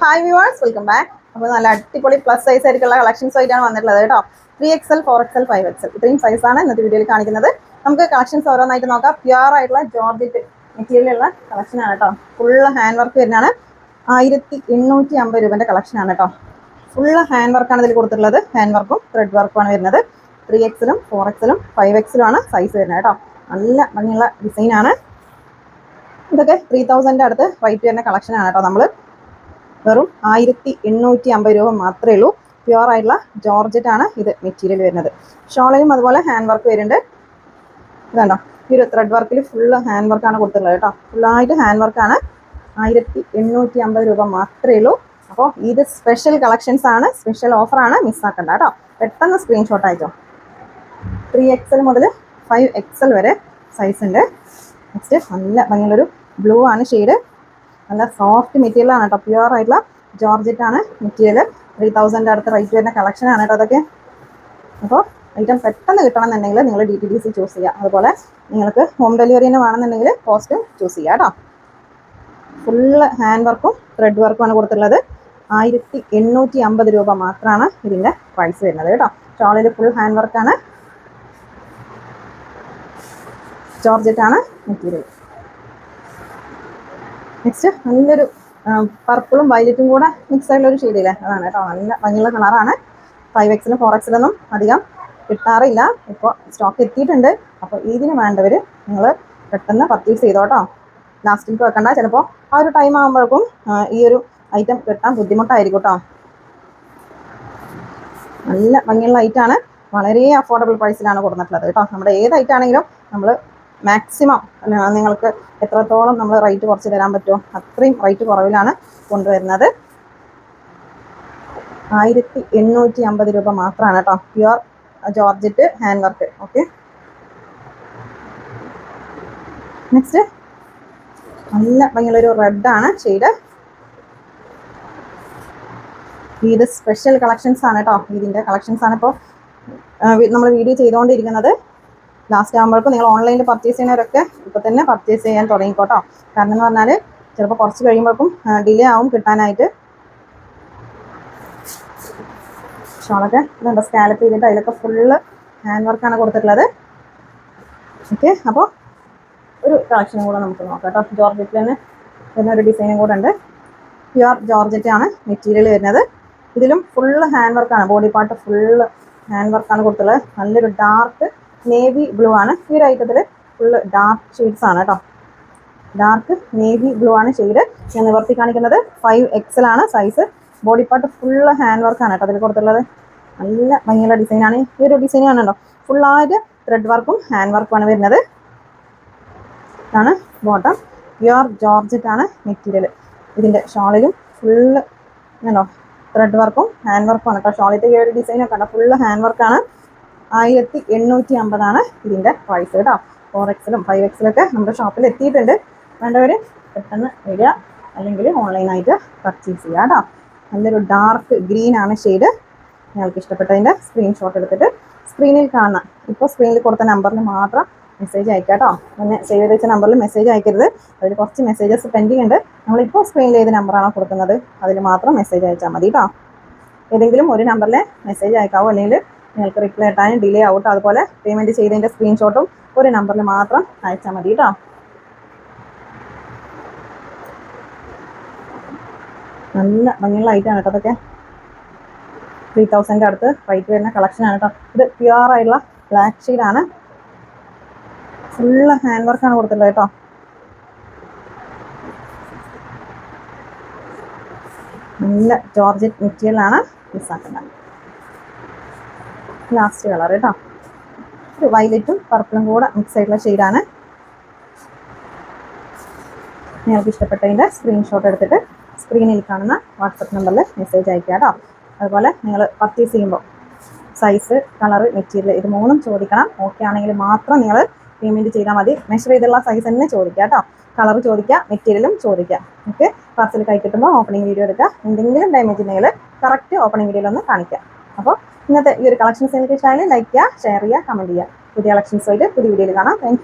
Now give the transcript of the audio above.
Hi viewers welcome back അപ്പോൾ നല്ല അടിപൊളി പ്ലസ് സൈസ് ആയിട്ടുള്ള കളക്ഷൻസ് ആയിട്ടാണ് വന്നിട്ടുള്ളത് കേട്ടോ. Three XL four XL five XL ഇത്രയും സൈസാണ് ഇന്നത്തെ വീഡിയോയിൽ കാണിക്കുന്നത്. നമുക്ക് കളക്ഷൻസ് ഓരോന്നായിട്ട് നോക്കാം. പ്യുവർ ആയിട്ടുള്ള ജോർജറ്റ് മെറ്റീരിയലുള്ള കളക്ഷനാണ് കേട്ടോ. ഫുള്ള് ഹാൻഡ് വർക്ക് വരുന്നതാണ്. ആയിരത്തി എണ്ണൂറ്റി അമ്പത് രൂപന്റെ കളക്ഷനാണ് കേട്ടോ. ഫുള്ള് ഹാൻഡ് വർക്കാണ് ഇതിൽ കൊടുത്തിട്ടുള്ളത്. ഹാൻഡ് വർക്കും ത്രെഡ് വർക്കുമാണ് വരുന്നത്. ത്രീ എക്സലും ഫോർ എക്സലും ഫൈവ് എക്സലും ആണ് സൈസ് വരുന്നത് കേട്ടോ. നല്ല ഭംഗിയുള്ള ഡിസൈനാണ് ഇതൊക്കെ ത്രീ തൗസൻഡിന്റെ അടുത്ത് റേറ്റ് വരുന്ന കളക്ഷനാണ് കേട്ടോ നമ്മൾ വെറും ആയിരത്തി എണ്ണൂറ്റി അമ്പത് രൂപ മാത്രമേ ഉള്ളൂ. പ്യുവർ ആയിട്ടുള്ള ജോർജറ്റ് ആണ് ഇത് മെറ്റീരിയൽ വരുന്നത്. ഷോളയും അതുപോലെ ഹാൻഡ് വർക്ക് വരുന്നുണ്ട്. ഇതാണ്ടോ? ഈ ഒരു ത്രെഡ് വർക്കിൽ ഫുള്ള് ഹാൻഡ് വർക്കാണ് കൊടുത്തിട്ടുള്ളത് കേട്ടോ. ഫുള്ളായിട്ട് ഹാൻഡ് വർക്കാണ് ആയിരത്തി എണ്ണൂറ്റി അമ്പത് രൂപ മാത്രമേ ഉള്ളൂ. അപ്പോൾ ഇത് സ്പെഷ്യൽ കളക്ഷൻസ് ആണ്. സ്പെഷ്യൽ ഓഫറാണ് മിസ്സാക്കണ്ട കേട്ടോ. പെട്ടെന്ന് സ്ക്രീൻഷോട്ട് അയച്ചോ. ത്രീ എക്സൽ മുതൽ ഫൈവ് എക്സൽ വരെ സൈസ് ഉണ്ട്. നെക്സ്റ്റ് നല്ല ഭംഗിയുള്ളൊരു ബ്ലൂ ആണ് ഷെയ്ഡ് നല്ല സോഫ്റ്റ് മെറ്റീരിയൽ ആണ് കേട്ടോ പ്യുവർ ആയിട്ടുള്ള ജോർജറ്റ് ആണ് മെറ്റീരിയൽ ത്രീ തൗസൻഡ് അടുത്ത റേറ്റ് വരുന്ന കളക്ഷൻ ആണ് കേട്ടോ അതൊക്കെ. അപ്പോൾ ഐറ്റം പെട്ടെന്ന് കിട്ടണമെന്നുണ്ടെങ്കിൽ നിങ്ങൾ D T D C choose ചെയ്യുക. അതുപോലെ നിങ്ങൾക്ക് ഹോം ഡെലിവറി തന്നെ വേണമെന്നുണ്ടെങ്കിൽ കോസ്റ്റ് ചൂസ് ചെയ്യുക കേട്ടോ ഫുള്ള് ഹാൻഡ് വർക്കും ത്രെഡ് വർക്കുമാണ് കൊടുത്തിട്ടുള്ളത് ആയിരത്തി എണ്ണൂറ്റി അമ്പത് രൂപ മാത്രമാണ് ഇതിന്റെ പ്രൈസ് വരുന്നത് കേട്ടോ ഷോളിൽ ഫുൾ ഹാൻഡ് വർക്കാണ് ജോർജറ്റ് ആണ്. മെറ്റീരിയൽ നെക്സ്റ്റ് നല്ലൊരു പർപ്പിളും വയലറ്റും കൂടെ മിക്സ് ആയിട്ടുള്ള ഒരു ഷെയ്ഡില്ലേ അതാണ് കേട്ടോ. നല്ല ഭംഗിയുള്ള കളറാണ് ഫൈവ് എക്സിലും ഫോർ എക്സിലൊന്നും അധികം കിട്ടാറില്ല. ഇപ്പോൾ സ്റ്റോക്ക് എത്തിയിട്ടുണ്ട്. അപ്പോൾ ഇതിന് വേണ്ടവർ നിങ്ങൾ പെട്ടെന്ന് പർച്ചേസ് ചെയ്തോട്ടോ ലാസ്റ്റിലേക്ക് വെക്കണ്ട. ചിലപ്പോൾ ആ ഒരു ടൈം ആകുമ്പോഴേക്കും ഈ ഒരു ഐറ്റം കിട്ടാൻ ബുദ്ധിമുട്ടായിരിക്കും കേട്ടോ. നല്ല ഭംഗിയുള്ള ഐറ്റാണ് വളരെ അഫോർഡബിൾ പ്രൈസിലാണ് കൊടുത്തിട്ടുള്ളത് കേട്ടോ. നമ്മുടെ ഏത് ഐറ്റം ആണെങ്കിലും നമ്മൾ മാക്സിമം നിങ്ങൾക്ക് എത്രത്തോളം നമ്മൾ റേറ്റ് കുറച്ച് തരാൻ പറ്റുമോ അത്രയും റേറ്റ് കുറവിലാണ് കൊണ്ടുവരുന്നത്. ആയിരത്തി എണ്ണൂറ്റി അമ്പത് രൂപ മാത്രമാണ് കേട്ടോ pure georgette hand work okay next നല്ല ഭംഗിയുള്ളൊരു റെഡാണ് ഷെയ്ഡ് ഇത് സ്പെഷ്യൽ കളക്ഷൻസ് ആണ് കേട്ടോ ഇതിന്റെ കളക്ഷൻസ് ആണ് ഇപ്പോൾ നമ്മൾ വീഡിയോ ചെയ്തുകൊണ്ടിരിക്കുന്നത് ലാസ്റ്റ് ആകുമ്പോഴേക്കും നിങ്ങൾ ഓൺലൈനിൽ പർച്ചേസ് ചെയ്യുന്നവരൊക്കെ ഇപ്പോൾ തന്നെ പർച്ചേസ് ചെയ്യാൻ തുടങ്ങിക്കോട്ടോ കാരണം എന്ന് പറഞ്ഞാൽ ചിലപ്പോൾ കുറച്ച് കഴിയുമ്പോഴേക്കും ഡിലേ ആവും കിട്ടാനായിട്ട്. ഷോളൊക്കെ ഇതുണ്ട്. സ്കാലപ്പ് ചെയ്തിട്ട് അതിലൊക്കെ ഫുള്ള് ഹാൻഡ് വർക്കാണ് കൊടുത്തിട്ടുള്ളത്. ഓക്കെ അപ്പോൾ ഒരു കളക്ഷനും കൂടെ നമുക്ക് നോക്കാം കേട്ടോ. ജോർജറ്റിൽ തന്നെ വരുന്ന ഒരു ഡിസൈനും കൂടെ ഉണ്ട്. പ്യുവർ ജോർജറ്റാണ് മെറ്റീരിയൽ വരുന്നത്. ഇതിലും ഫുള്ള് ഹാൻഡ് വർക്കാണ് ബോഡി പാർട്ട് ഫുള്ള് ഹാൻഡ് വർക്കാണ് കൊടുത്തുള്ളത് നല്ലൊരു ഡാർക്ക് നേവി ബ്ലൂ ആണ്. ഈ ഒരു ഐറ്റത്തിൽ ഫുള്ള് ഡാർക്ക് ഷെയ്ഡ്സ് ആണ് കേട്ടോ ഡാർക്ക് നേവി ബ്ലൂ ആണ് ഷെയ്ഡ് ഞാൻ നിവർത്തി കാണിക്കുന്നത് ഫൈവ് എക്സൽ ആണ്. Size body part full hand വർക്കാണ് കേട്ടോ അതിൽ കൊടുത്തുള്ളത് നല്ല ഭംഗിയുള്ള ഡിസൈനാണ് ഈ ഒരു ഡിസൈൻ കാണുന്നുണ്ടോ? ഫുള്ളായിട്ട് ത്രെഡ് വർക്കും ഹാൻഡ് വർക്കുമാണ് വരുന്നത്. ഇതാണ് ബോട്ടം പ്യുവർ ജോർജറ്റ് ആണ് മെറ്റീരിയൽ ഇതിന്റെ ഷോളിലും ഫുള്ള് ഉണ്ടോ ത്രെഡ് വർക്കും ഹാൻഡ് വർക്കും ആണ് കേട്ടോ ഷോളിന്റെ ഈ ഒരു ഡിസൈനൊക്കെ ഉണ്ടോ? ഫുള്ള് ഹാൻഡ് വർക്കാണ് ആയിരത്തി എണ്ണൂറ്റി അമ്പതാണ് ഇതിന്റെ പ്രൈസ് കേട്ടോ ഫോർ എക്സിലും ഫൈവ് എക്സിലൊക്കെ നമ്മുടെ ഷോപ്പിൽ എത്തിയിട്ടുണ്ട്. വേണ്ടവർ പെട്ടെന്ന് വരിക. അല്ലെങ്കിൽ ഓൺലൈനായിട്ട് പർച്ചേസ് ചെയ്യുക കേട്ടോ. നല്ലൊരു ഡാർക്ക് ഗ്രീൻ ആണ് ഷെയ്ഡ് ഞങ്ങൾക്ക് ഇഷ്ടപ്പെട്ടതിന്റെ സ്ക്രീൻഷോട്ട് എടുത്തിട്ട് സ്ക്രീനിൽ കാണാം ഇപ്പോൾ സ്ക്രീനിൽ കൊടുത്ത നമ്പറിൽ മാത്രം മെസ്സേജ് അയക്കുക കേട്ടോ. പിന്നെ സേവ് ചെയ്ത് നമ്പറിൽ മെസ്സേജ് അയക്കരുത്. അതിൽ കുറച്ച് മെസ്സേജസ് പെൻഡിങ് ഉണ്ട്. നമ്മളിപ്പോൾ സ്ക്രീനിൽ ഏത് നമ്പറാണോ കൊടുക്കുന്നത്? അതിൽ മാത്രം മെസ്സേജ് അയച്ചാൽ മതി കേട്ടോ. ഏതെങ്കിലും ഒരു നമ്പറിൽ മെസ്സേജ് അയക്കാവോ? അല്ലെങ്കിൽ നിങ്ങൾക്ക് റിപ്ലൈ ഇട്ടാനും ഡിലേ ആവട്ടോ അതുപോലെ പേയ്മെന്റ് ചെയ്തതിന്റെ സ്ക്രീൻഷോട്ടും ഒരു നമ്പറിൽ മാത്രം അയച്ചാൽ മതി കേട്ടോ നല്ല ഭംഗിയുള്ള ഐറ്റമാണ് കേട്ടോ അതൊക്കെ. ത്രീ തൗസൻഡ് അടുത്ത് റേറ്റ് വരുന്ന കളക്ഷനാണ് കേട്ടോ ഇത് പ്യുവർ ആയിട്ടുള്ള ബ്ലാക്ക് ഷീഡാണ് ഫുള്ള് ഹാൻഡ് വർക്കാണ് കൊടുത്തിട്ടുള്ളത് കേട്ടോ. നല്ല ജോർജറ്റ് മെറ്റീരിയലാണ് മിസ്സാക്കുന്നത് ലാസ്റ്റ് കളർ കേട്ടോ ഒരു വൈലറ്റും പർപ്പിളും കൂടെ മിക്സ് ആയിട്ടുള്ള ഷെയ്ഡാണ് നിങ്ങൾക്ക് ഇഷ്ടപ്പെട്ടതിന്റെ സ്ക്രീൻഷോട്ട് എടുത്തിട്ട് സ്ക്രീനിൽ കാണുന്ന വാട്സപ്പ് നമ്പറിൽ മെസ്സേജ് അയക്കുക കേട്ടോ അതുപോലെ നിങ്ങൾ പർച്ചേസ് ചെയ്യുമ്പോൾ സൈസ് കളർ മെറ്റീരിയൽ ഇത് മൂന്നും ചോദിക്കണം. ഓക്കെ ആണെങ്കിൽ മാത്രം നിങ്ങൾ പേയ്മെന്റ് ചെയ്താൽ മതി. മെഷർ ചെയ്തുള്ള സൈസ് തന്നെ ചോദിക്കുക കേട്ടോ കളർ ചോദിക്കുക മെറ്റീരിയലും ചോദിക്കുക. ഓക്കെ പാർസൽ കൈ കിട്ടുമ്പോൾ ഓപ്പണിംഗ് വീഡിയോ എടുക്കുക. എന്തെങ്കിലും ഡാമേജ് ഉണ്ടെങ്കിൽ കറക്റ്റ് ഓപ്പണിംഗ് വീഡിയോയിൽ ഒന്ന് കാണിക്കുക. അപ്പോൾ ഇന്നത്തെ ഈ ഒരു കളക്ഷൻസ് എനിക്ക് ഇഷ്ടമായാലും ലൈക്ക് ചെയ്യുക ഷെയർ ചെയ്യുക കമന്റ് ചെയ്യുക. പുതിയ കളക്ഷൻസ് ആയിട്ട് പുതിയ വീഡിയോയിൽ കാണാം. താങ്ക്